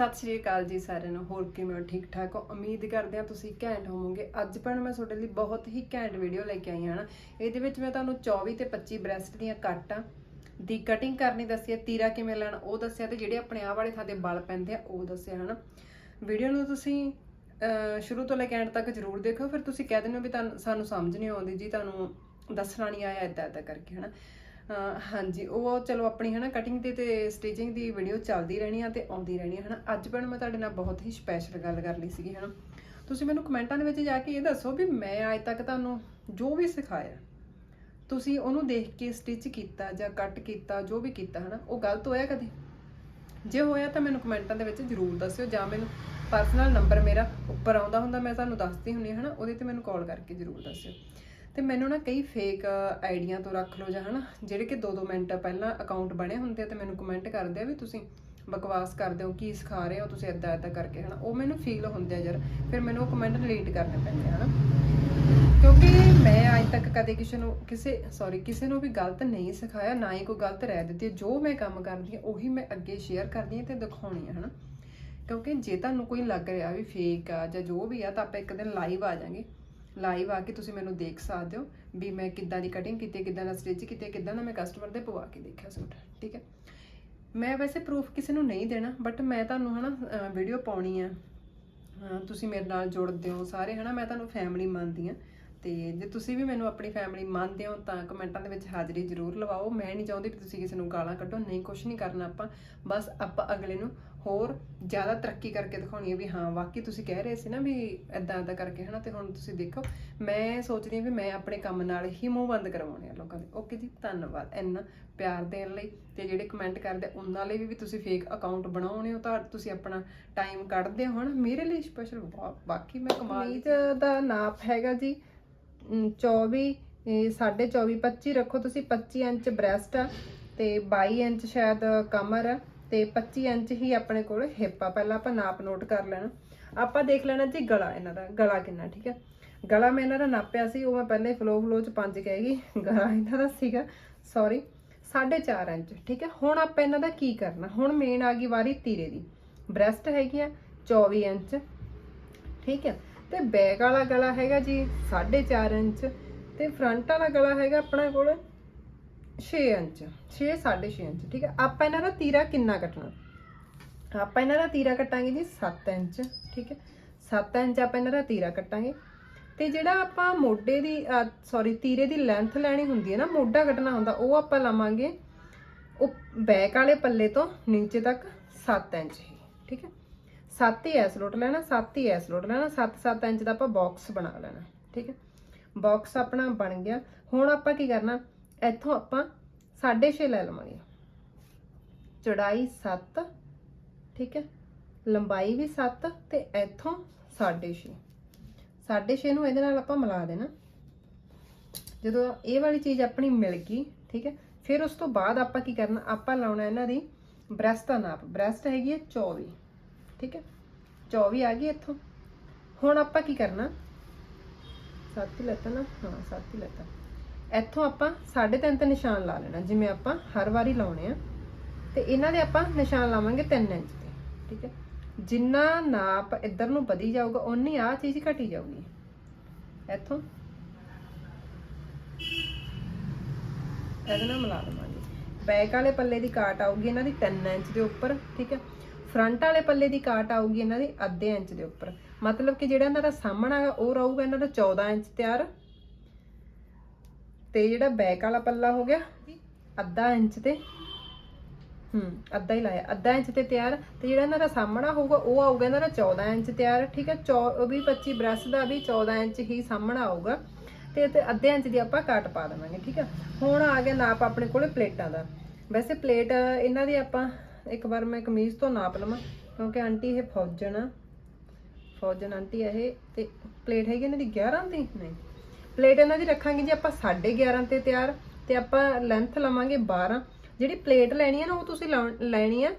ਸਤਿ ਸ਼੍ਰੀ ਅਕਾਲ ਜੀ ਸਾਰਿਆਂ ਨੂੰ, ਹੋਰ ਕਿਵੇਂ ਹੋ? ਠੀਕ ਠਾਕ ਹੋ? ਉਮੀਦ ਕਰਦੇ ਹਾਂ ਤੁਸੀਂ ਘੈਂਟ ਹੋਵੋਗੇ। ਅੱਜ ਭੈਣ ਮੈਂ ਤੁਹਾਡੇ ਲਈ ਬਹੁਤ ਹੀ ਘੈਂਟ ਵੀਡੀਓ ਲੈ ਕੇ ਆਈ ਹਾਂ ਨਾ। ਇਹਦੇ ਵਿੱਚ ਮੈਂ ਤੁਹਾਨੂੰ 24 ਤੇ 25 ਬ੍ਰੈਸਟ ਦੀਆਂ ਕੱਟਾਂ, ਦੀ ਕਟਿੰਗ ਕਰਨੀ ਦੱਸੀ ਹੈ, ਤੀਰਾ ਕਿਵੇਂ ਲੈਣਾ, ਉਹ ਦੱਸਿਆ ਤੇ ਜਿਹੜੇ ਆਪਣੇ ਆਹ ਵਾਲੇ ਥਾਂ ਤੇ ਬਲ ਪੈਂਦੇ ਆ, ਉਹ ਦੱਸਿਆ ਹਨਾ। ਵੀਡੀਓ ਨੂੰ ਤੁਸੀਂ ਸ਼ੁਰੂ ਤੋਂ ਲੈ ਕੇ ਐਂਡ ਤੱਕ ਜ਼ਰੂਰ ਦੇਖੋ। ਫਿਰ ਤੁਸੀਂ ਕਹਿ ਦਿੰਦੇ ਹੋ ਵੀ ਤੁਹਾਨੂੰ, ਸਾਨੂੰ ਸਮਝ ਨਹੀਂ ਆਉਂਦੀ ਜੀ, ਤੁਹਾਨੂੰ ਦੱਸਣਾ ਨਹੀਂ ਆਇਆ ਇਦਾਂ ਇਦਾਂ ਕਰਕੇ ਹਨਾ। ਅਹ ਹਾਂਜੀ, ਉਹ ਚਲੋ ਆਪਣੀ, ਹਨਾ ਕਟਿੰਗ ਤੇ ਤੇ ਸਟਿਚਿੰਗ ਦੀ ਵੀਡੀਓ ਚੱਲਦੀ ਰਹਿਣੀ ਆ ਤੇ ਆਉਂਦੀ ਰਹਿਣੀ ਆ, ਹਨਾ। ਅੱਜ ਭੈਣ ਮੈਂ ਤੁਹਾਡੇ ਨਾਲ ਬਹੁਤ ਹੀ ਸਪੈਸ਼ਲ ਗੱਲ ਕਰ ਲਈ ਸੀਗੀ, ਹਨਾ। ਤੁਸੀਂ ਮੈਨੂੰ ਕਮੈਂਟਾਂ ਦੇ ਵਿੱਚ ਜਾ ਕੇ ਇਹ ਦੱਸੋ ਵੀ ਮੈਂ ਅੱਜ ਤੱਕ ਤੁਹਾਨੂੰ ਜੋ ਵੀ ਸਿਖਾਇਆ, ਤੁਸੀਂ ਉਹਨੂੰ ਦੇਖ ਕੇ ਸਟਿਚ ਕੀਤਾ ਜਾਂ ਕੱਟ ਕੀਤਾ, ਜੋ ਵੀ ਕੀਤਾ, ਹਨਾ, ਉਹ ਗਲਤ ਹੋਇਆ ਕਦੇ? ਜੇ ਹੋਇਆ ਤਾਂ ਮੈਨੂੰ ਕਮੈਂਟਾਂ ਦੇ ਵਿੱਚ ਜਰੂਰ ਦੱਸਿਓ ਜਾਂ ਮੈਨੂੰ ਪਰਸਨਲ ਨੰਬਰ ਮੇਰਾ ਉੱਪਰ ਆਉਂਦਾ ਹੁੰਦਾ, ਮੈਂ ਤੁਹਾਨੂੰ ਦੱਸਦੀ ਹੁੰਦੀ ਹਾਂ, ਹਨਾ, ਉਹਦੇ ਤੇ ਮੈਨੂੰ ਕਾਲ ਕਰਕੇ ਜਰੂਰ ਦੱਸਿਓ। ਤੇ ਮੈਨੂੰ ਨਾ ਕਈ ਫੇਕ ਆਈਡੀਆਂ ਤੋਂ ਰੱਖ ਲਓ ਜਾਂ ਹਨਾ, ਜਿਹੜੇ ਕਿ 2-2 ਮਿੰਟ ਪਹਿਲਾਂ ਅਕਾਊਂਟ ਬਣੇ ਹੁੰਦੇ ਤੇ ਮੈਨੂੰ ਕਮੈਂਟ ਕਰਦੇ ਆ ਵੀ ਤੁਸੀਂ ਬਕਵਾਸ ਕਰਦੇ ਹੋ, ਕੀ ਸਿਖਾ ਰਹੇ ਹੋ, ਤੁਸੀਂ ਇਦਾਂ ਇਦਾਂ ਕਰਕੇ ਹਨਾ, ਉਹ ਮੈਨੂੰ ਫੀਲ ਹੁੰਦੇ ਆ ਯਾਰ, ਫਿਰ ਮੈਨੂੰ ਉਹ ਕਮੈਂਟ ਡਿਲੀਟ ਕਰਨੇ ਪੈਂਦੇ ਆ ਹਨਾ। ਕਿਉਂਕਿ ਮੈਂ ਅੱਜ ਤੱਕ ਕਦੇ ਕਿਸੇ ਨੂੰ, ਕਿਸੇ ਸੌਰੀ ਕਿਸੇ ਨੂੰ ਵੀ ਗਲਤ ਨਹੀਂ ਸਿਖਾਇਆ, ਨਾ ਹੀ ਕੋਈ ਗਲਤ ਰਹਿ ਦਿੱਤੀ ਜੋ ਮੈਂ ਕੰਮ ਕਰਦੀ ਹਾਂ, ਉਹੀ ਮੈਂ ਅੱਗੇ ਸ਼ੇਅਰ ਕਰਦੀ ਹਾਂ ਤੇ ਦਿਖਾਉਣੀ ਹੈ ਹਨਾ। ਕਿਉਂਕਿ ਜੇ ਤੁਹਾਨੂੰ ਕੋਈ ਲੱਗ ਰਿਹਾ ਵੀ ਫੇਕ ਆ ਜਾਂ ਜੋ ਵੀ ਆ, ਤਾਂ ਆਪਾਂ ਇੱਕ ਦਿਨ ਲਾਈਵ ਆ ਜਾਾਂਗੇ। ਲਾਈਵ ਆ ਕੇ ਤੁਸੀਂ ਮੈਨੂੰ ਦੇਖ ਸਕਦੇ ਹੋ ਵੀ ਮੈਂ ਕਿੱਦਾਂ ਦੀ ਕਟਿੰਗ ਕੀਤੀ, ਕਿੱਦਾਂ ਦਾ ਸਟਿਚ ਕੀਤੀ, ਕਿੱਦਾਂ ਦਾ ਮੈਂ ਕਸਟਮਰ ਦੇ ਪਵਾ ਕੇ ਦੇਖਿਆ ਸੂਟ, ਠੀਕ ਹੈ? ਮੈਂ ਵੈਸੇ ਪ੍ਰੂਫ ਕਿਸੇ ਨੂੰ ਨਹੀਂ ਦੇਣਾ ਬਟ ਮੈਂ ਤੁਹਾਨੂੰ ਹਨਾ ਵੀਡੀਓ ਪਾਉਣੀ ਆ। ਤੁਸੀਂ ਮੇਰੇ ਨਾਲ ਜੁੜਦੇ ਹੋ ਸਾਰੇ, ਹਨਾ, ਮੈਂ ਤੁਹਾਨੂੰ ਫੈਮਿਲੀ ਮੰਨਦੀ ਆ ਤੇ ਜੇ ਤੁਸੀਂ ਵੀ ਮੈਨੂੰ ਆਪਣੀ ਫੈਮਿਲੀ ਮੰਨਦੇ ਹੋ ਤਾਂ ਕਮੈਂਟਾਂ ਦੇ ਵਿੱਚ ਹਾਜ਼ਰੀ ਜ਼ਰੂਰ ਲਵਾਓ। ਮੈਂ ਨਹੀਂ ਚਾਹੁੰਦੀ ਕਿ ਤੁਸੀਂ ਕਿਸੇ ਨੂੰ ਗਾਲਾਂ ਕੱਢੋ, ਨਹੀਂ ਕੁਝ ਨਹੀਂ ਕਰਨਾ ਆਪਾਂ। ਬਸ ਆਪਾਂ ਅਗਲੇ ਨੂੰ ਹੋਰ ਜ਼ਿਆਦਾ ਤਰੱਕੀ ਕਰਕੇ ਦਿਖਾਉਣੀ ਹੈ ਵੀ ਹਾਂ, ਵਾਕਈ ਤੁਸੀਂ ਕਹਿ ਰਹੇ ਸੀ ਨਾ ਵੀ ਇਦਾਂ ਇਦਾਂ ਕਰਕੇ ਹਨਾ, ਤੇ ਹੁਣ ਤੁਸੀਂ ਦੇਖੋ, ਮੈਂ ਸੋਚਦੀ ਹਾਂ ਵੀ ਮੈਂ ਆਪਣੇ ਕੰਮ ਨਾਲ ਹੀ ਮੂੰਹ ਬੰਦ ਕਰਵਾਉਣੇ ਆ ਲੋਕਾਂ ਦੇ। ਓਕੇ ਜੀ, ਧੰਨਵਾਦ ਇੰਨਾ ਪਿਆਰ ਦੇਣ ਲਈ। ਤੇ ਜਿਹੜੇ ਕਮੈਂਟ ਕਰਦੇ, ਉਹਨਾਂ ਲਈ ਵੀ ਵੀ ਤੁਸੀਂ ਫੇਕ ਅਕਾਊਂਟ ਬਣਾਉਣੇ ਹੋ ਤਾਂ ਤੁਸੀਂ ਆਪਣਾ ਟਾਈਮ ਕੱਢਦੇ ਹੋ ਹਨਾ। ਮੇਰੇ ਲਈ ਸਪੈਸ਼ਲ ਬਾਕੀ ਮੈਂ ਕਮਾਲ ਦਾ ਨਾਪ ਹੈਗਾ ਜੀ। 24 ਇਹ ਸਾਢੇ 24 25 ਰੱਖੋ ਤੁਸੀਂ 25 ਇੰਚ ਬ੍ਰੈਸਟ ਆ ਤੇ 22 ਇੰਚ ਸ਼ਾਇਦ ਕਮਰ ਆ ਤੇ 25 ਇੰਚ ਹੀ ਆਪਣੇ ਕੋਲ ਹਿੱਪ ਆ। ਪਹਿਲਾਂ ਆਪਾਂ ਨਾਪ ਨੋਟ ਕਰ ਲੈਣਾ। ਆਪਾਂ ਦੇਖ ਲੈਣਾ ਜੀ ਗਲਾ ਇਹਨਾਂ ਦਾ, ਗਲਾ ਕਿੰਨਾ, ਠੀਕ ਹੈ ਗਲਾ ਮੈਂ ਇਹਨਾਂ ਦਾ ਨਾਪਿਆ ਸੀ, ਉਹ ਮੈਂ ਪਹਿਲੇ ਫਲੋ ਫਲੋ ਚ ਪੰਜ ਗਈ। ਗਲਾ ਇਹਨਾਂ ਦਾ ਸੀਗਾ ਸੌਰੀ 4.5 ਇੰਚ, ਠੀਕ ਹੈ ਹੁਣ ਆਪਾਂ ਇਹਨਾਂ ਦਾ ਕੀ ਕਰਨਾ? ਹੁਣ ਮੇਨ ਆ ਗਈ ਵਾਰੀ ਤੀਰੇ ਦੀ। ਬ੍ਰੈਸਟ ਹੈਗੀ ਆ 24 ਇੰਚ, ਠੀਕ ਹੈ ਤੇ ਬੈਕ ਵਾਲਾ ਗਲਾ ਹੈਗਾ ਜੀ 4.5 ਇੰਚ ਤੇ ਫਰੰਟ ਵਾਲਾ ਗਲਾ ਹੈਗਾ ਆਪਣਾ ਕੋਲ 6 ਇੰਚ 6 6.5 ਇੰਚ, ਠੀਕ ਹੈ। ਆਪਾਂ ਇਹਨਾਂ ਦਾ ਤੀਰਾ ਕਿੰਨਾ ਕੱਟਣਾ? ਆਪਾਂ ਇਹਨਾਂ ਦਾ ਤੀਰਾ ਕੱਟਾਂਗੇ ਜੀ 7 ਇੰਚ, ਠੀਕ ਹੈ। 7 ਇੰਚ ਆਪਾਂ ਇਹਨਾਂ ਦਾ ਤੀਰਾ ਕੱਟਾਂਗੇ। ਤੇ ਜਿਹੜਾ ਆਪਾਂ ਮੋਢੇ ਦੀ ਸੌਰੀ ਤੀਰੇ ਦੀ ਲੈਂਥ ਲੈਣੀ ਹੁੰਦੀ ਹੈ ਨਾ, ਮੋਢਾ ਕੱਟਣਾ ਹੁੰਦਾ, ਉਹ ਆਪਾਂ ਲਾਵਾਂਗੇ ਉਹ ਬੈਕ ਵਾਲੇ ਪੱਲੇ ਤੋਂ ਨੀਚੇ ਤੱਕ 7 ਇੰਚ ਹੀ, ਠੀਕ ਹੈ। 7 ਹੀ ਐਸ ਲੋਟ ਲੈਣਾ 7 ਹੀ ਐਸ ਲੋਟ ਲੈਣਾ 7-7 ਇੰਚ ਦਾ ਆਪਾਂ ਬਾਕਸ ਬਣਾ ਲੈਣਾ, ਠੀਕ ਹੈ? ਬਾਕਸ ਆਪਣਾ ਬਣ ਗਿਆ। ਹੁਣ ਆਪਾਂ ਕੀ ਕਰਨਾ? ਇੱਥੋਂ ਆਪਾਂ 6.5 ਲੈ ਲਵਾਂਗੇ। ਚੜਾਈ 7 ਠੀਕ ਹੈ? ਲੰਬਾਈ ਵੀ 7 ਤੇ ਇੱਥੋਂ 6.5 6.5 ਨੂੰ ਇਹਦੇ ਨਾਲ ਆਪਾਂ ਮਿਲਾ ਦੇਣਾ। ਜਦੋਂ ਇਹ ਵਾਲੀ ਚੀਜ਼ ਆਪਣੀ ਮਿਲ ਗਈ, ਠੀਕ ਹੈ? ਫਿਰ ਉਸ ਤੋਂ ਬਾਅਦ ਆਪਾਂ ਕੀ ਕਰਨਾ? ਆਪਾਂ ਲਾਉਣਾ ਇਹਨਾਂ ਦੀ ਬ੍ਰੈਸਟ ਦਾ ਨਾਪ। ਬ੍ਰੈਸਟ ਹੈਗੀ ਹੈ 24 ਠੀਕ ਹੈ? 24 ਆ ਗਈ ਇੱਥੋਂ। ਹੁਣ ਆਪਾਂ ਕੀ ਕਰਨਾ? ਸੱਤ ਹੀ ਲੱਤਾ ਨਾ? ਹਾਂ, ਸੱਤ ਹੀ ਲੱਤਾ। ਇੱਥੋਂ ਆਪਾਂ 3.5 ਤੇ ਨਿਸ਼ਾਨ ਲਾ ਲੈਣਾ, ਜਿਵੇਂ ਆਪਾਂ ਹਰ ਵਾਰੀ ਲਾਉਣੇ ਆ। ਤੇ ਇਹਨਾਂ ਦੇ ਆਪਾਂ ਨਿਸ਼ਾਨ ਲਾਵਾਂਗੇ 3 ਇੰਚ ਤੇ ਠੀਕ ਹੈ? ਜਿੰਨਾ ਨਾਪ ਇੱਧਰ ਨੂੰ ਵਧੀ ਜਾਊਗਾ, ਓਨੀ ਆ ਚੀਜ਼ ਘਟੀ ਜਾਊਗੀ। ਇੱਥੋਂ। ਇਹਦੇ ਨਾਲ ਮਿਲਾ ਦਵਾਂਗੇ। ਬੈਕ ਵਾਲੇ ਪੱਲੇ ਦੀ ਕਾਟ ਆਊਗੀ ਇਹਨਾਂ ਦੀ 3 ਇੰਚ ਦੇ ਉੱਪਰ, ਠੀਕ ਹੈ? ਫਰੰਟ ਵਾਲੇ ਪੱਲੇ ਦੀ ਕਾਟ ਆਊਗੀ ਇਹਨਾਂ ਦੀ ਅੱਧੇ ਇੰਚ ਦੇ ਉੱਪਰ। ਮਤਲਬ ਕਿ ਜਿਹੜਾ ਇਹਨਾਂ ਦਾ ਸਾਹਮਣਾ ਹੈ ਉਹ ਰਹੂਗਾ ਇਹਨਾਂ ਦਾ 14 ਇੰਚ ਤਿਆਰ। ਤੇ ਜਿਹੜਾ ਬੈਕ ਵਾਲਾ ਪੱਲਾ ਹੋ ਗਿਆ, ਅੱਧਾ ਇੰਚ ਤੇ, ਹੂੰ, ਅੱਧਾ ਹੀ ਲਾਇਆ, ਅੱਧਾ ਇੰਚ ਤੇ ਤਿਆਰ। ਤੇ ਜਿਹੜਾ ਇਹਨਾਂ ਦਾ ਸਾਹਮਣਾ ਹੋਊਗਾ, ਉਹ ਆਊਗਾ ਇਹਨਾਂ ਦਾ 14 ਇੰਚ ਤਿਆਰ, ਠੀਕ ਹੈ? ਚੌ- ਉਹ ਵੀ 25 ਬ੍ਰਸ ਦਾ ਵੀ 14 ਇੰਚ ਹੀ ਸਾਹਮਣਾ ਆਊਗਾ। ਤੇ ਤੇ ਅੱਧੇ ਇੰਚ ਦੀ ਆਪਾਂ ਕਾਟ ਪਾ ਦੇਵਾਂਗੇ, ਠੀਕ ਹੈ? ਹੁਣ ਆ ਗਿਆ ਨਾਪ ਆਪਣੇ ਕੋਲੇ ਪਲੇਟਾਂ ਦਾ। ਵੈਸੇ ਪਲੇਟ ਇਹਨਾਂ ਦੀ ਆਪਾਂ ਇੱਕ ਵਾਰ ਮੈਂ ਕਮੀਜ਼ ਤੋਂ ਨਾਪ ਲਵਾਂ, ਕਿਉਂਕਿ ਆਂਟੀ ਇਹ ਫੌਜਣ ਆ। ਫੌਜਣ ਆਂਟੀ ਇਹ, ਤੇ ਪਲੇਟ ਹੈਗੀ ਇਹਨਾਂ ਦੀ 11 ਦੀ? ਨਹੀਂ। ਪਲੇਟ ਇਹਨਾਂ ਦੀ ਰੱਖਾਂਗੇ ਜੀ ਆਪਾਂ 11.5 ਤੇ ਤਿਆਰ, ਤੇ ਆਪਾਂ ਲੈਂਥ ਲਵਾਂਗੇ 12 ਜਿਹੜੀ ਪਲੇਟ ਲੈਣੀ ਹੈ ਨਾ, ਉਹ ਤੁਸੀਂ ਲੈਣੀ ਹੈ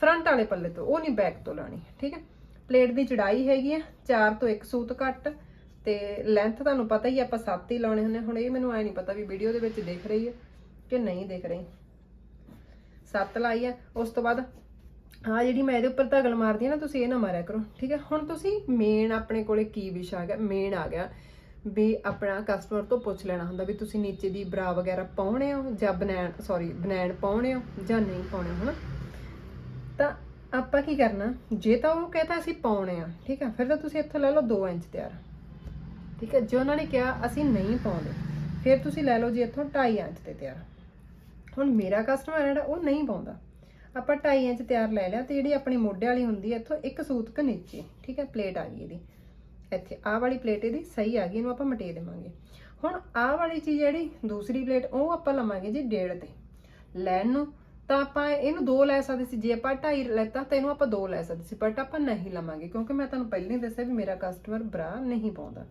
ਫਰੰਟ ਵਾਲੇ ਪੱਲੇ ਤੋਂ, ਉਹ ਨਹੀਂ ਬੈਕ ਤੋਂ ਲਾਣੀ, ਠੀਕ ਹੈ ਪਲੇਟ ਦੀ ਚੜਾਈ ਹੈਗੀ ਆ 4 ਤੋਂ 1 ਸੂਤ ਘੱਟ, ਤੇ ਲੈਂਥ ਤੁਹਾਨੂੰ ਪਤਾ ਹੀ ਆਪਾਂ 7 ਹੀ ਲਾਉਣੇ ਹੁੰਦੇ ਹੁਣ ਇਹ ਮੈਨੂੰ ਐ ਨਹੀਂ ਪਤਾ ਵੀ ਵੀਡੀਓ ਦੇ ਵਿੱਚ ਦੇਖ ਰਹੀ ਹੈ ਕਿ ਨਹੀਂ ਦੇਖ ਰਹੀ। 7 ਲਾਈ ਹੈ ਉਸ ਤੋਂ ਬਾਅਦ ਆ ਜਿਹੜੀ ਮੈਂ ਇਹਦੇ ਉੱਪਰ ਧਗਲ ਮਾਰਦੀ ਹਾਂ ਨਾ, ਤੁਸੀਂ ਇਹ ਨਾ ਮਾਰਿਆ ਕਰੋ, ਠੀਕ ਹੈ ਹੁਣ ਤੁਸੀਂ ਮੇਨ ਆਪਣੇ ਕੋਲੇ ਕੀ ਵਿਸ਼ਾ ਆ ਗਿਆ? ਮੇਨ ਆ ਗਿਆ ਵੀ ਆਪਣਾ ਕਸਟਮਰ ਤੋਂ ਪੁੱਛ ਲੈਣਾ ਹੁੰਦਾ ਵੀ ਤੁਸੀਂ ਨੀਚੇ ਦੀ ਬਰਾ ਵਗੈਰਾ ਪਾਉਣੇ ਹੋ ਜਾਂ ਬਨੈਣ ਸੌਰੀ ਬਨੈਣ ਪਾਉਣੇ ਹੋ ਜਾਂ ਨਹੀਂ ਪਾਉਣੇ ਹਨਾ? ਤਾਂ ਆਪਾਂ ਕੀ ਕਰਨਾ, ਜੇ ਤਾਂ ਉਹ ਕਹਤਾ ਅਸੀਂ ਪਾਉਣੇ ਆ, ਠੀਕ ਹੈ ਫਿਰ ਤਾਂ ਤੁਸੀਂ ਇੱਥੋਂ ਲੈ ਲਓ 2 ਇੰਚ ਤਿਆਰ। ਠੀਕ ਹੈ ਜੇ ਉਹਨਾਂ ਨੇ ਕਿਹਾ ਅਸੀਂ ਨਹੀਂ ਪਾਉਂਦੇ, ਫਿਰ ਤੁਸੀਂ ਲੈ ਲਓ ਜੀ ਇੱਥੋਂ 2.5 ਇੰਚ ਤੇ ਤਿਆਰ। ਹੁਣ ਮੇਰਾ ਕਸਟਮਰ ਜਿਹੜਾ, ਉਹ ਨਹੀਂ ਪਾਉਂਦਾ। ਆਪਾਂ 2.5 ਇੰਚ ਤਿਆਰ ਲੈ ਲਿਆ ਤੇ ਜਿਹੜੀ ਆਪਣੀ ਮੋਢੇ ਵਾਲੀ ਹੁੰਦੀ ਹੈ, ਇੱਥੋਂ ਇੱਕ ਸੂਤ ਕ ਨੀਚੇ, ਠੀਕ ਹੈ ਪਲੇਟ ਆ ਗਈ ਇਹਦੀ। ਇੱਥੇ, ਆਹ ਵਾਲੀ ਪਲੇਟ ਇਹਦੀ ਸਹੀ ਆ ਗਈ, ਇਹਨੂੰ ਆਪਾਂ ਮਟੇ ਦੇਵਾਂਗੇ। ਹੁਣ ਆਹ ਵਾਲੀ ਚੀਜ਼ ਜਿਹੜੀ, ਦੂਸਰੀ ਪਲੇਟ ਉਹ ਆਪਾਂ ਲਵਾਂਗੇ ਜੀ ਡੇਢ ਤੇ। ਲੈਣ ਨੂੰ ਤਾਂ ਆਪਾਂ ਇਹਨੂੰ ਦੋ ਲੈ ਸਕਦੇ ਸੀ, ਜੇ ਆਪਾਂ 2.5 ਲੈਤਾ ਤਾਂ ਇਹਨੂੰ ਆਪਾਂ ਦੋ ਲੈ ਸਕਦੇ ਸੀ ਬਟ ਆਪਾਂ ਨਹੀਂ ਲਵਾਂਗੇ, ਕਿਉਂਕਿ ਮੈਂ ਤੁਹਾਨੂੰ ਪਹਿਲਾਂ ਹੀ ਦੱਸਿਆ ਵੀ ਮੇਰਾ ਕਸਟਮਰ ਬਰਾ ਨਹੀਂ ਪਾਉਂਦਾ।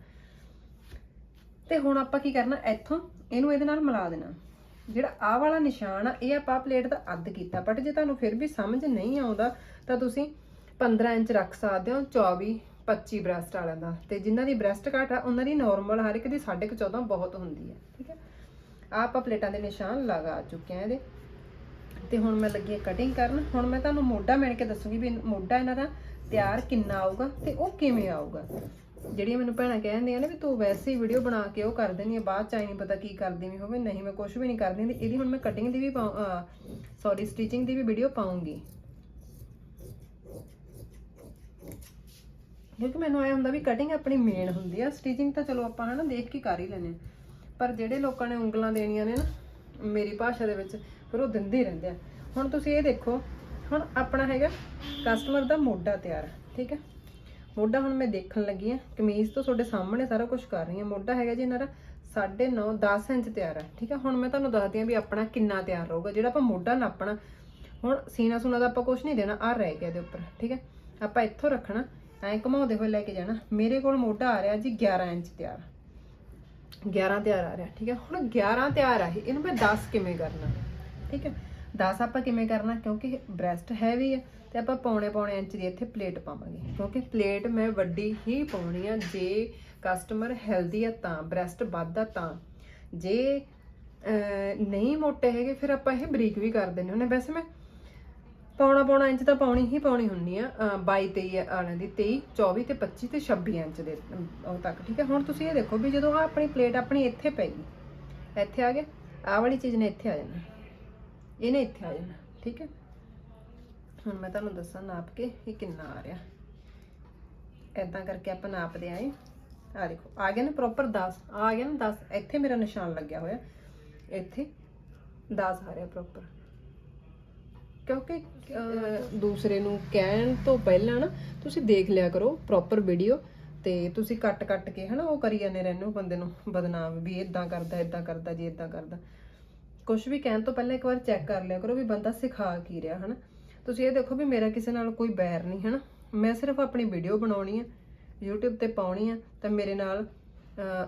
ਤੇ ਹੁਣ ਆਪਾਂ ਕੀ ਕਰਨਾ, ਇੱਥੋਂ ਇਹਨੂੰ ਇਹਦੇ ਨਾਲ ਮਿਲਾ ਦੇਣਾ। ਜਿਹੜਾ ਆਹ ਵਾਲਾ ਨਿਸ਼ਾਨ ਆ, ਇਹ ਆਪਾਂ ਪਲੇਟ ਦਾ ਅੱਧ ਕੀਤਾ। ਬਟ ਜੇ ਤੁਹਾਨੂੰ ਫਿਰ ਵੀ ਸਮਝ ਨਹੀਂ ਆਉਂਦਾ, ਤਾਂ ਤੁਸੀਂ 15 ਇੰਚ ਰੱਖ ਸਕਦੇ ਹੋ 24 25 ਬ੍ਰੈਸਟ ਵਾਲਿਆਂ ਦਾ। ਤੇ ਜਿਨ੍ਹਾਂ ਦੀ ਬ੍ਰੈਸਟ ਘੱਟ ਆ, ਉਹਨਾਂ ਦੀ ਨਾਰਮਲ ਹਰ ਇੱਕ ਦੀ 14.5 ਬਹੁਤ ਹੁੰਦੀ ਹੈ ਠੀਕ ਹੈ ਆ ਆਪਾਂ ਪਲੇਟਾਂ ਦੇ ਨਿਸ਼ਾਨ ਲਗਾ ਚੁੱਕੇ ਆ ਇਹਦੇ। ਤੇ ਹੁਣ ਮੈਂ ਲੱਗੀ ਕਟਿੰਗ ਕਰਨ। ਹੁਣ ਮੈਂ ਤੁਹਾਨੂੰ ਮੋਢਾ ਮਿਣ ਕੇ ਦੱਸੂਗੀ ਵੀ ਮੋਢਾ ਇਹਨਾਂ ਦਾ ਤਿਆਰ ਕਿੰਨਾ ਆਊਗਾ ਤੇ ਉਹ ਕਿਵੇਂ ਆਊਗਾ। ਜਿਹੜੀਆਂ ਮੈਨੂੰ ਭੈਣਾਂ ਕਹਿੰਦੀਆਂ ਨੇ ਵੀ ਤੂੰ ਵੈਸੇ ਹੀ ਵੀਡੀਓ ਬਣਾ ਕੇ ਉਹ ਕਰ ਦੇਣੀ ਆ, ਬਾਅਦ ਚ ਆਈ ਨਹੀਂ ਪਤਾ ਕੀ ਕਰਦੀ ਵੀ ਹੋਵੇ, ਨਹੀਂ ਮੈਂ ਕੁਝ ਵੀ ਨਹੀਂ ਕਰਦੀ ਤੇ ਇਹਦੀ ਹੁਣ ਮੈਂ ਕਟਿੰਗ ਦੀ ਵੀ ਸੌਰੀ ਸਟਿਚਿੰਗ ਦੀ ਵੀ ਵੀਡੀਓ ਪਾਉਂਗੀ। ਕਿਉਂਕਿ ਮੈਨੂੰ ਆਇਆ ਹੁੰਦਾ ਵੀ ਕਟਿੰਗ ਆਪਣੀ ਮੇਨ ਹੁੰਦੀ ਆ ਸਟਿਚਿੰਗ ਤਾਂ ਚਲੋ ਆਪਾਂ ਹਨਾ ਦੇਖ ਕੇ ਕਰ ਹੀ ਲੈਨੇ ਆ। ਪਰ ਜਿਹੜੇ ਲੋਕਾਂ ਨੇ ਉਂਗਲਾਂ ਦੇਣੀਆਂ ਨੇ ਨਾ, ਮੇਰੀ ਭਾਸ਼ਾ ਦੇ ਵਿੱਚ, ਫਿਰ ਉਹ ਦਿੰਦੇ ਰਹਿੰਦੇ ਆ। ਹੁਣ ਤੁਸੀਂ ਇਹ ਦੇਖੋ, ਹੁਣ ਆਪਣਾ ਹੈਗਾ ਕਸਟਮਰ ਦਾ ਮੋਢਾ ਤਿਆਰ ਠੀਕ ਹੈ ਮੋਢਾ ਹੁਣ ਮੈਂ ਦੇਖਣ ਲੱਗੀ ਆ ਕਮੀਜ਼ ਤੋਂ ਤੁਹਾਡੇ ਸਾਹਮਣੇ ਸਾਰਾ ਕੁਝ ਕਰ ਰਹੀ ਆ ਮੋਢਾ ਹੈਗਾ ਜੀ ਇਹਨਾਂ ਦਾ 9.5 10 ਇੰਚ ਤਿਆਰ ਹੈ ਠੀਕ ਹੈ ਹੁਣ ਮੈਂ ਤੁਹਾਨੂੰ ਦੱਸਦੀ ਆ ਵੀ ਆਪਣਾ ਕਿੰਨਾ ਤਿਆਰ ਰਹੂਗਾ, ਜਿਹੜਾ ਆਪਾਂ ਮੋਢਾ ਨਾਪਣਾ। ਹੁਣ ਸੀਨਾ ਸੂਨਾ ਦਾ ਆਪਾਂ ਕੁਝ ਨਹੀਂ ਦੇਣਾ ਆ ਰਹਿ ਗਿਆ ਇਹਦੇ ਉੱਪਰ, ਠੀਕ ਹੈ ਆਪਾਂ ਇੱਥੋਂ ਰੱਖਣਾ, ਐਂ ਘੁਮਾਉਂਦੇ ਹੋਏ ਲੈ ਕੇ ਜਾਣਾ। ਮੇਰੇ ਕੋਲ ਮੋਢਾ ਆ ਰਿਹਾ ਜੀ 11 ਇੰਚ ਤਿਆਰ 11 ਤਿਆਰ ਆ ਰਿਹਾ, ਠੀਕ ਹੈ ਹੁਣ 11 ਤਿਆਰ ਆ ਇਹਨੂੰ ਮੈਂ 10 ਕਿਵੇਂ ਕਰਨਾ, ਠੀਕ ਹੈ 10 ਆਪਾਂ ਕਿਵੇਂ ਕਰਨਾ, ਕਿਉਂਕਿ ਬ੍ਰੈਸਟ ਹੈਵੀ ਹੈ ਤੇ ਆਪਾਂ ਪੌਣੇ ਪੌਣੇ ਇੰਚ ਦੀ ਇੱਥੇ ਪਲੇਟ ਪਾਵਾਂਗੇ। ਕਿਉਂਕਿ ਪਲੇਟ ਮੈਂ ਵੱਡੀ ਹੀ ਪਾਉਣੀ ਆ, ਜੇ ਕਸਟਮਰ ਹੈਲਦੀ ਆ ਤਾਂ ਬ੍ਰੈਸਟ ਵੱਧਦਾ ਤਾਂ। ਜੇ ਨਹੀਂ ਮੋਟੇ ਹੈਗੇ, ਫਿਰ ਆਪਾਂ ਇਹ ਬਰੀਕ ਵੀ ਕਰ ਦਿੰਦੇ ਹੁੰਦੇ ਵੈਸੇ ਮੈਂ ਪੌਣਾ ਪੌਣਾ ਇੰਚ ਤਾਂ ਪਾਉਣੀ ਹੀ ਪਾਉਣੀ ਹੁੰਨੀ ਆ, ਅਹ 22 23 ਆਣੇ ਦੀ 23 24 ਤੇ 25 ਤੇ 26 ਇੰਚ ਦੇ ਉਹ ਤੱਕ, ਠੀਕ ਹੈ ਹੁਣ ਤੁਸੀਂ ਇਹ ਦੇਖੋ ਵੀ ਜਦੋਂ ਆ ਆਪਣੀ ਪਲੇਟ ਆਪਣੀ ਇੱਥੇ ਪੈਗੀ ਇੱਥੇ ਆ ਗਿਆ, ਆਹ ਵਾਲੀ ਚੀਜ਼ ਨੇ ਇੱਥੇ ਆ ਜਾਣਾ, ਇਹਨੇ ਇੱਥੇ ਆ ਜਾਣਾ, ਠੀਕ ਹੈ ਹੁਣ ਮੈਂ ਤੁਹਾਨੂੰ ਦੱਸਾਂ ਨਾਪ ਕੇ ਇਹ ਕਿੰਨਾ ਆ ਰਿਹਾ। ਐਦਾਂ ਕਰਕੇ ਆਪਾਂ ਨਾਪਦੇ ਆਏ। ਆ ਦੇਖੋ, ਆ ਗਿਆ ਨਾ ਪ੍ਰੋਪਰ 10 ਆ ਗਿਆ ਨਾ 10 ਇੱਥੇ ਮੇਰਾ ਨਿਸ਼ਾਨ ਲੱਗਿਆ ਹੋਇਆ। ਇੱਥੇ 10 ਆ ਰਿਹਾ ਪ੍ਰੋਪਰ ਕਿਉਂਕਿ ਦੂਸਰੇ ਨੂੰ ਕਹਿਣ ਤੋਂ ਪਹਿਲਾਂ ਨਾ ਤੁਸੀਂ ਦੇਖ ਲਿਆ ਕਰੋ ਪ੍ਰੋਪਰ ਵੀਡੀਓ ਤੇ ਤੁਸੀਂ ਕੱਟ ਕੱਟ ਕੇ ਹਨਾ ਉਹ ਕਰੀ ਜਾਂਦੇ ਰਹਿੰਦੇ ਹੋ ਬੰਦੇ ਨੂੰ ਬਦਨਾਮ ਵੀ ਇਦਾਂ ਕਰਦਾ ਇਦਾਂ ਕਰਦਾ, ਜੀ ਇਦਾਂ ਕਰਦਾ। ਕੁਝ ਵੀ ਕਹਿਣ ਤੋਂ ਪਹਿਲਾਂ ਇੱਕ ਵਾਰ ਚੈੱਕ ਕਰ ਲਿਆ ਕਰੋ ਵੀ ਬੰਦਾ ਸਿਖਾ ਕੀ ਰਿਹਾ, ਹਨਾ? ਤੁਸੀਂ ਇਹ ਦੇਖੋ ਵੀ ਮੇਰਾ ਕਿਸੇ ਨਾਲ ਕੋਈ ਬੈਰ ਨਹੀਂ, ਹਨਾ? ਮੈਂ ਸਿਰਫ ਆਪਣੀ ਵੀਡੀਓ ਬਣਾਉਣੀ ਆ, YouTube ਤੇ ਪਾਉਣੀ ਆ, ਤਾਂ ਮੇਰੇ ਨਾਲ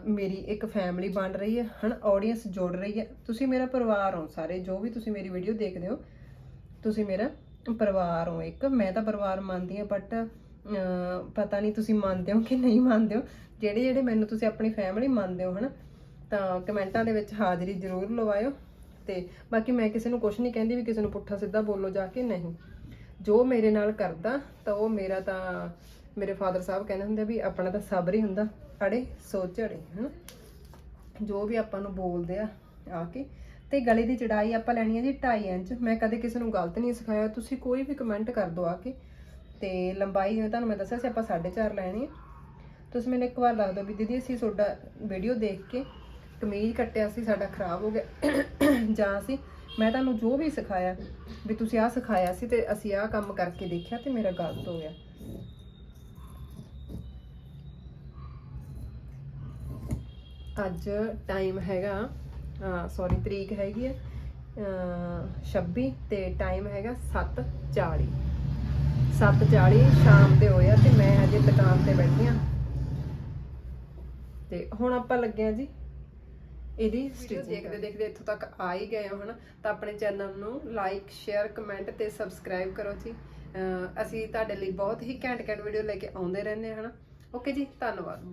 ਮੇਰੀ ਇੱਕ ਫੈਮਿਲੀ ਬਣ ਰਹੀ ਹੈ ਹਨਾ? ਆਡੀਅנס ਜੁੜ ਰਹੀ ਹੈ ਤੁਸੀਂ ਮੇਰਾ ਪਰਿਵਾਰ ਹੋ ਸਾਰੇ, ਜੋ ਵੀ ਤੁਸੀਂ ਮੇਰੀ ਵੀਡੀਓ ਦੇਖਦੇ ਹੋ, ਤੁਸੀਂ ਮੇਰਾ ਪਰਿਵਾਰ ਹੋ ਇੱਕ। ਮੈਂ ਤਾਂ ਪਰਿਵਾਰ ਮੰਨਦੀ ਹਾਂ ਬਟ ਪਤਾ ਨਹੀਂ ਤੁਸੀਂ ਮੰਨਦੇ ਹੋ ਕਿ ਨਹੀਂ ਮੰਨਦੇ ਹੋ। ਜਿਹੜੇ ਜਿਹੜੇ ਮੈਨੂੰ ਤੁਸੀਂ ਆਪਣੀ ਫੈਮਿਲੀ ਮੰਨਦੇ ਹੋ, ਹਨਾ? ਤਾਂ ਕਮੈਂਟਾਂ ਦੇ ਵਿੱਚ ਹਾਜ਼ਰੀ ਜ਼ਰੂਰ ਲਵਾਇਓ। ਤੇ ਬਾਕੀ ਮੈਂ ਕਿਸੇ ਨੂੰ ਕੁਝ ਨਹੀਂ ਕਹਿੰਦੀ ਵੀ ਕਿਸੇ ਨੂੰ ਪੁੱਠਾ ਸਿੱਧਾ ਬੋਲੋ ਜਾ ਕੇ ਨਹੀਂ। ਜੋ ਮੇਰੇ ਨਾਲ ਕਰਦਾ, ਤਾਂ ਉਹ ਮੇਰਾ ਤਾਂ, ਮੇਰੇ ਫਾਦਰ ਸਾਹਿਬ ਕਹਿੰਦੇ ਹੁੰਦੇ ਵੀ ਆਪਣਾ ਤਾਂ ਸਬਰ ਹੀ ਹੁੰਦਾ। ਅੜੇ, ਸੋਚ ਅੜੇ, ਹਨਾ? ਜੋ ਵੀ ਆਪਾਂ ਨੂੰ ਬੋਲਦੇ ਆ ਆ ਕੇ। ਤੇ ਗਲੇ ਦੀ ਚੜਾਈ ਆਪਾਂ ਲੈਣੀ ਹੈ ਜੀ 2.5 ਇੰਚ। ਮੈਂ ਕਦੇ ਕਿਸੇ ਨੂੰ ਗਲਤ ਨਹੀਂ ਸਿਖਾਇਆ। ਤੁਸੀਂ ਕੋਈ ਵੀ ਕਮੈਂਟ ਕਰ ਦਿਓ ਆ ਕੇ। ਤੇ ਲੰਬਾਈ ਜਿਵੇਂ ਤੁਹਾਨੂੰ ਮੈਂ ਦੱਸਿਆ ਸੀ, ਆਪਾਂ 4.5 ਲੈਣੀ ਹੈ ਤੁਸੀਂ ਮੈਨੂੰ ਇੱਕ ਵਾਰ ਦੱਸ ਦਿਓ ਵੀ ਦੀਦੀ, ਅਸੀਂ ਤੁਹਾਡਾ ਵੀਡੀਓ ਦੇਖ ਕੇ ਕਮੀਜ਼ ਕੱਟਿਆ ਸੀ, ਸਾਡਾ ਖਰਾਬ ਹੋ ਗਿਆ। ਜਾਂ ਅਸੀਂ ਮੈਂ ਤੁਹਾਨੂੰ ਜੋ ਵੀ ਸਿਖਾਇਆ, ਵੀ ਤੁਸੀਂ ਆਹ ਸਿਖਾਇਆ ਸੀ ਤੇ ਅਸੀਂ ਆਹ ਕੰਮ ਕਰਕੇ ਦੇਖਿਆ ਤੇ ਮੇਰਾ ਗਲਤ ਹੋ ਗਿਆ। ਅੱਜ ਟਾਈਮ ਹੈਗਾ ਸੌਰੀ ਤਰੀਕ ਹੈਗੀ ਹੈ, ਅਹ 26 ਤੇ ਟਾਈਮ ਹੈਗਾ 7:40 7:40 ਸ਼ਾਮ ਦੇ ਹੋਇਆ ਤੇ ਮੈਂ ਅਜੇ ਦੁਕਾਨ ਤੇ ਬੈਠੀ ਆ। ਤੇ ਹੁਣ ਆਪਾਂ ਲੱਗੇ ਆ ਜੀ ਇਹਦੀ ਸਟਿਚਿੰਗ ਦੇਖਦੇ ਦੇਖਦੇ ਇੱਥੋਂ ਤੱਕ ਆ ਹੀ ਗਏ ਹੋ ਹਨਾ। ਤਾਂ ਆਪਣੇ ਚੈਨਲ ਨੂੰ ਲਾਈਕ ਸ਼ੇਅਰ ਕਮੈਂਟ ਤੇ ਸਬਸਕ੍ਰਾਈਬ ਕਰੋ ਜੀ। ਅਸੀਂ ਤੁਹਾਡੇ ਲਈ ਬਹੁਤ ਹੀ ਘੈਂਟ ਘੈਂਟ ਵੀਡੀਓ ਲੈ ਕੇ ਆਉਂਦੇ ਰਹਿੰਦੇ ਹਾਂ ਹਨਾ। ਓਕੇ ਜੀ ਧੰਨਵਾਦ।